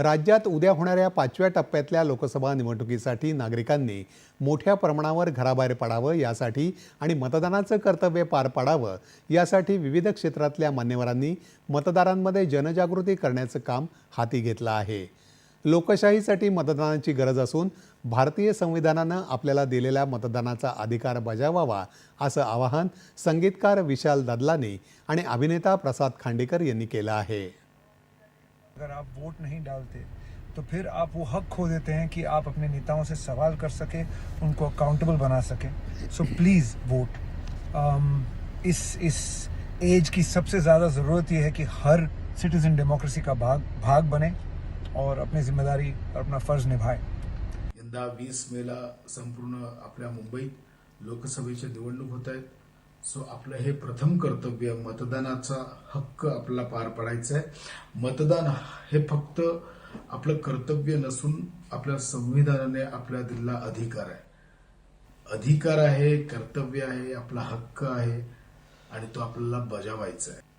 राज्यात उद्या होणाऱ्या पाचव्या टप्प्यातल्या लोकसभा निवडणुकीसाठी नागरिकांनी मोठ्या प्रमाणावर घराबाहेर पडावं यासाठी आणि मतदानाचं कर्तव्य पार पाडावं यासाठी विविध क्षेत्रातल्या मान्यवरांनी मतदारांमध्ये जनजागृती करण्याचं काम हाती घेतलं आहे. लोकशाहीसाठी मतदानाची गरज असून भारतीय संविधानानं आपल्याला दिलेल्या मतदानाचा अधिकार बजावावा असं आवाहन संगीतकार विशाल ददलानी आणि अभिनेता प्रसाद खांडेकर यांनी केलं आहे. अगर आप वोट नहीं डालते तो फिर आप वो हक खो देते हैं कि आप अपने नेताओं से सवाल कर सके, उनको अकाउंटेबल बना सके। सो प्लीज़ वोट इस इस एज की सबसे ज़्यादा ज़रूरत यह है कि हर सिटीजन डेमोक्रेसी का भाग भाग बने और अपनी ज़िम्मेदारी और अपना फ़र्ज़ निभाए। यंदा वीस मेला संपूर्ण आपल्या मुंबईत लोकसभेच्या निवडणूक होत आहेत. सो आपलं हे प्रथम कर्तव्य मतदानाचा हक्क आपला पार पाडायचा आहे. मतदान हे फक्त आपलं कर्तव्य नसून आपल्या संविधानाने आपल्या दिलेला अधिकार आहे. अधिकार आहे कर्तव्य आहे आपला हक्क आहे आणि तो आपल्याला बजावायचा आहे.